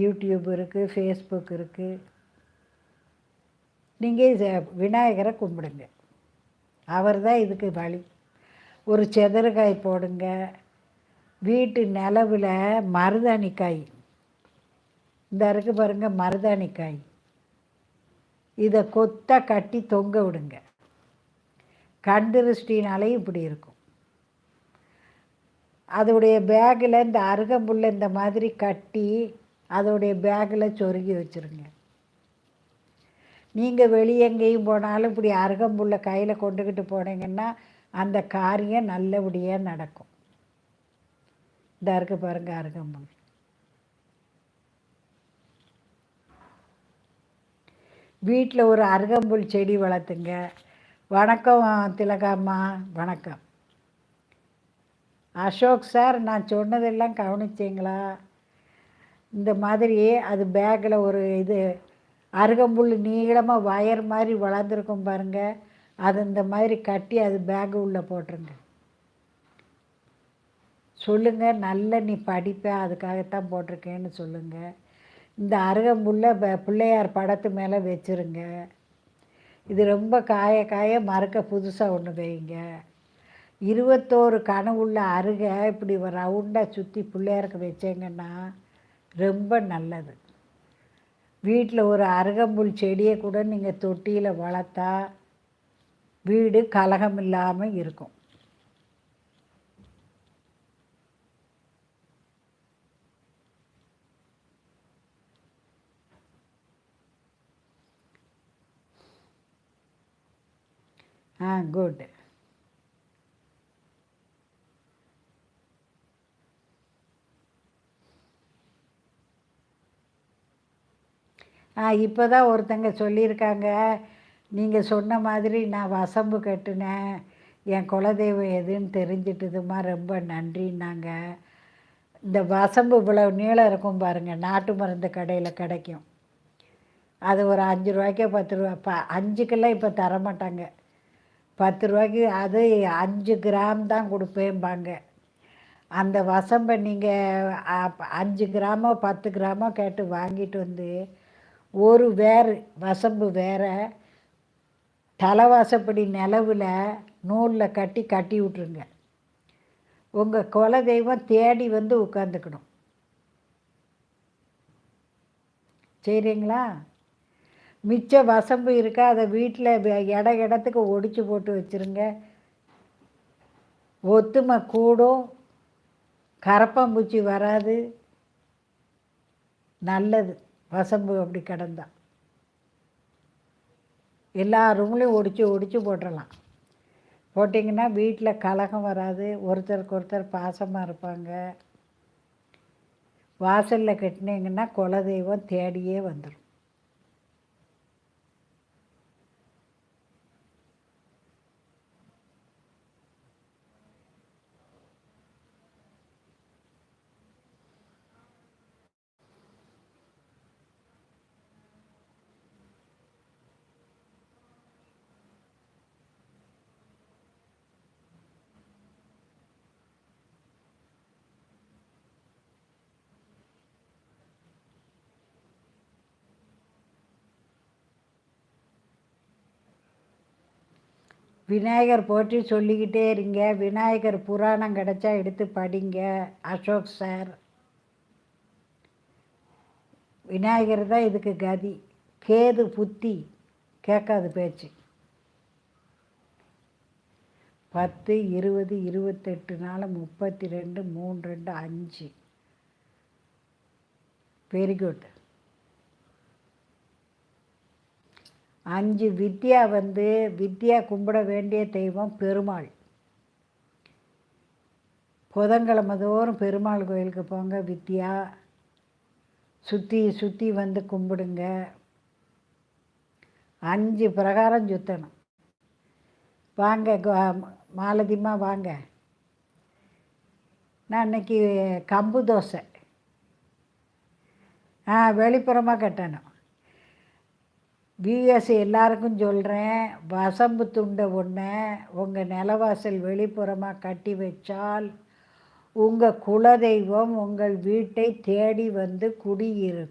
YouTube இருக்குது Facebook இருக்குது நீங்கள் விநாயகரை கும்பிடுங்க. அவர் தான் இதுக்கு வழி. ஒரு செதறுகாய் போடுங்க. வீட்டு நிலவில் மருதாணிக்காய். இந்த இருக்கு பாருங்கள் மருதாணிக்காய். இதை கொத்தாக கட்டி தொங்க விடுங்க. கண்டிருஷ்டினாலே இப்படி இருக்கும். அதோடைய பேக்கில் இந்த அருகம்புல்லை இந்த மாதிரி கட்டி அதோடைய பேக்கில் சொருகி வச்சுருங்க. நீங்கள் வெளியே எங்கேயும் போனாலும் இப்படி அருகம்புள்ள கையில் கொண்டுக்கிட்டு போனீங்கன்னா அந்த காரியம் நல்லபடியாக நடக்கும். இந்த இருக்கு பாருங்க அருகம்புல். வீட்டில் ஒரு அருகம்புல் செடி வளர்த்துங்க. வணக்கம் திலகாம்மா வணக்கம். அசோக் சார் நான் சொன்னதெல்லாம் கவனிச்சிங்களா? இந்த மாதிரி அது பேக்கில் ஒரு இது அருகம்புல் நீளமாக வயர் மாதிரி வளர்ந்துருக்கும் பாருங்கள் அது இந்த மாதிரி கட்டி அது பேக்கு உள்ளே போட்டுருங்க. சொல்லுங்கள் நல்ல நீ படிப்ப அதுக்காகத்தான் போட்டிருக்கேன்னு சொல்லுங்கள் இந்த அருகம்புல்ல ப- பிள்ளையார் படத்து மேலே வச்சுருங்க. இது ரொம்ப காய காய மறக்க புதுசாக ஒன்று வைங்க. இருபத்தோரு கனவுள்ள அருகை இப்படி ரவுண்டாக சுற்றி பிள்ளையாருக்கு வச்சேங்கன்னா ரொம்ப நல்லது. வீட்டில் ஒரு அருகம்புல் செடியை கூட நீங்கள் தொட்டியில் வளர்த்தா வீடு கலகம் இல்லாமல் இருக்கும். ஆ குட் ஆ இப்போ தான் ஒருத்தங்க சொல்லியிருக்காங்க. நீங்கள் சொன்ன மாதிரி நான் வசம்பு கட்டினேன். என் குலதெய்வம் எதுன்னு தெரிஞ்சிட்டதுமா ரொம்ப நன்றின்னாங்க. இந்த வசம்பு இவ்வளோ நீளம் இருக்கும் பாருங்கள் நாட்டு மருந்து கடையில் கிடைக்கும். அது ஒரு அஞ்சு ரூபாய்க்கே பத்து ரூபா ப அஞ்சுக்கெல்லாம் இப்போ தர மாட்டாங்க பத்து ரூபாய்க்கு அது அஞ்சு கிராம் தான் கொடுப்பேம்பாங்க. அந்த வசம்பை நீங்கள் அஞ்சு கிராமோ பத்து கிராமோ கேட்டு வாங்கிட்டு வந்து ஒரு வேறு வசம்பு வேற தலைவாசப்படி நிலவில் நூலில் கட்டி கட்டி விட்ருங்க உங்கள் குலதெய்வம் தேடி வந்து உட்காந்துக்கணும் சரிங்களா? மிச்ச வசம்பு இருக்கா அதை வீட்டில் இட இடத்துக்கு ஒடிச்சு போட்டு வச்சுருங்க. ஒத்துமை கூடும். கரப்பாம்பூச்சி வராது. நல்லது. வசம்பு அப்படி கிடந்தா. எல்லா ரூம்லேயும் ஒடிச்சு ஒடிச்சு போட்டுடலாம் போட்டிங்கன்னா வீட்டில் கலகம் வராது ஒருத்தருக்கு ஒருத்தர் பாசமாக இருப்பாங்க. வாசலில் கட்டினீங்கன்னா குலதெய்வம் தேடியே வந்துடும் விநாயகர் போற்றி சொல்லிக்கிட்டே இருங்க. விநாயகர் புராணம் கிடச்சா எடுத்து படிங்க. அசோக் சார். விநாயகர் தான் இதுக்கு கதி. கேது புத்தி. கேட்காது பேச்சு. பத்து இருபது இருபத்தெட்டு நாள் முப்பத்தி ரெண்டு மூணு ரெண்டு அஞ்சு. வெரி குட் அஞ்சு வித்யா வந்து வித்யா கும்பிட வேண்டிய தெய்வம் பெருமாள். புதன்கிழமை தோறும் பெருமாள் கோயிலுக்கு போங்க வித்யா. சுற்றி சுற்றி வந்து கும்பிடுங்க. அஞ்சு பிரகாரம் சுற்றணும் வாங்க மாலதிமா வாங்க. நான் அன்னைக்கு கம்பு தோசை. ஆ வெளிப்புறமாக கட்டணும். பிஎஸ் எல்லாருக்கும் சொல்கிறேன் வசம்பு துண்டை ஒன்று உங்கள் நிலவாசல் வெளிப்புறமாக கட்டி வச்சால் உங்கள் குலதெய்வம் உங்கள் வீட்டை தேடி வந்து குடியிருக்கும்.